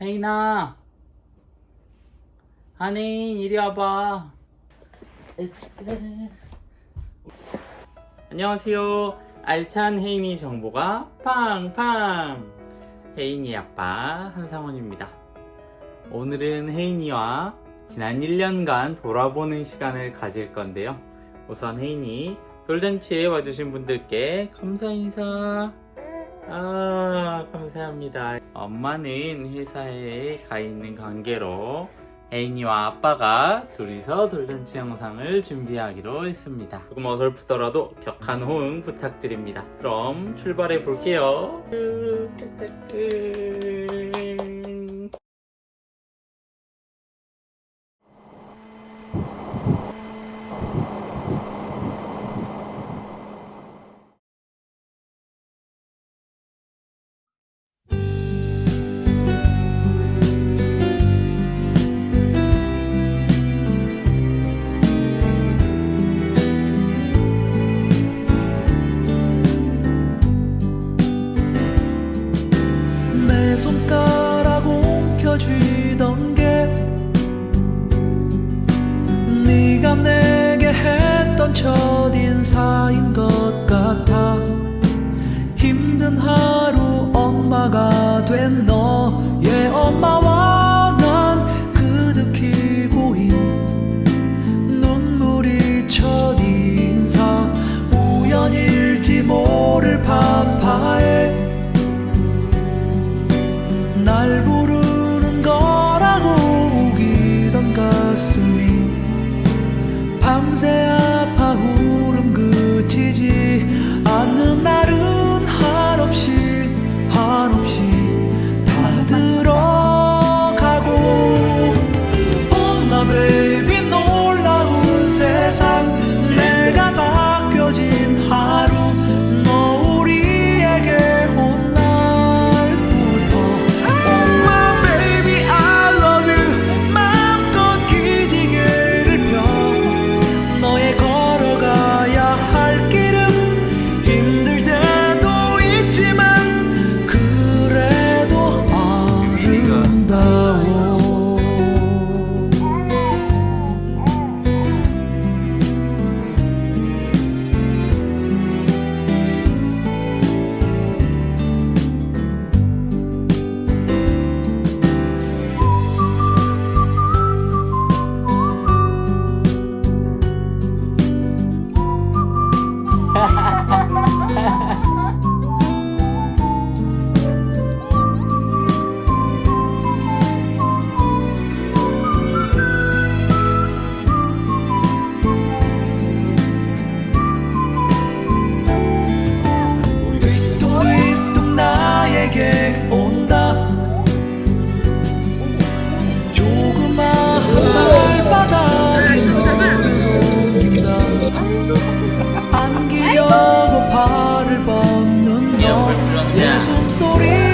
혜인아 한혜인 이리 와봐. 안녕하세요. 알찬 혜인이 정보가 팡팡. 혜인이 아빠 한상원입니다. 오늘은 혜인이와 지난 1년간 돌아보는 시간을 가질 건데요. 우선 혜인이 돌잔치에 와주신 분들께 감사 인사 아, 감사합니다. 엄마는 회사에 가 있는 관계로 애인이와 아빠가 둘이서 돌잔치 영상을 준비하기로 했습니다. 조금 어설프더라도 격한 호응 부탁드립니다. 그럼 출발해 볼게요. 첫인사인 것 같아. 힘든 하루 엄마가 된 너의 엄마와 Yeah. 너